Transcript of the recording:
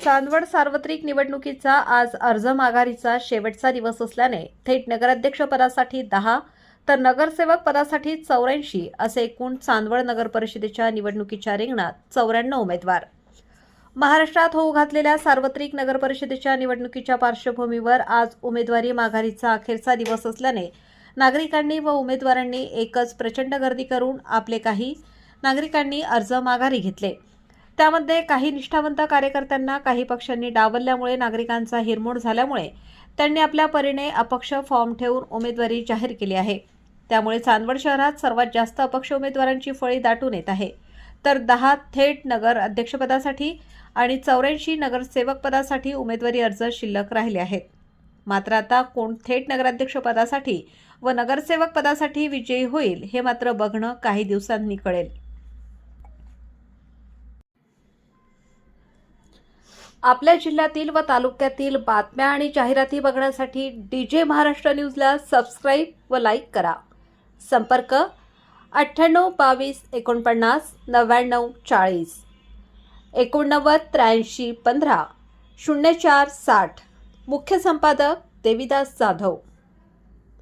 चांदवड सार्वत्रिक निवडणुकीचा आज अर्ज माघारीचा शेवटचा दिवस असल्याने थेट नगराध्यक्ष पदासाठी दहा तर नगरसेवक पदासाठी चौऱ्याऐंशी असे एकूण चांदवड नगर परिषदेच्या निवडणुकीच्या रिंगणात चौऱ्याण्णव उमेदवार. महाराष्ट्रात होऊ घातलेल्या सार्वत्रिक नगर परिषदेच्या निवडणुकीच्या पार्श्वभूमीवर आज उमेदवारी माघारीचा अखेरचा दिवस असल्याने नागरिकांनी व उमेदवारांनी एकच प्रचंड गर्दी करून आपले काही नागरिकांनी अर्ज माघारी घेतले. त्यामध्ये काही निष्ठावंत कार्यकर्त्यांना काही पक्षांनी डावलल्यामुळे नागरिकांचा हिरमोड झाल्यामुळे त्यांनी आपल्या परीने अपक्ष फॉर्म ठेवून उमेदवारी जाहीर केली आहे. त्यामुळे चांदवड शहरात सर्वात जास्त अपक्ष उमेदवारांची फळी दाटून येत आहे. तर दहा थेट नगर अध्यक्षपदासाठी आणि चौऱ्याऐंशी नगरसेवक पदासाठी उमेदवारी अर्ज शिल्लक राहिले आहेत. मात्र आता कोण थेट नगराध्यक्षपदासाठी व नगरसेवक पदासाठी विजयी होईल हे मात्र बघणं काही दिवसांनी कळेल. आपल्या जिल्ह्यातील व तालुक्यातील बातम्या आणि जाहिराती बघण्यासाठी डी जे महाराष्ट्र न्यूजला सबस्क्राईब व लाईक करा. संपर्क अठ्ठ्याण्णव बावीस एकोणपन्नास नव्याण्णव चाळीस. एकोणनव्वद त्र्याऐंशी पंधरा. शून्य चार साठ. मुख्य संपादक देविदास जाधव.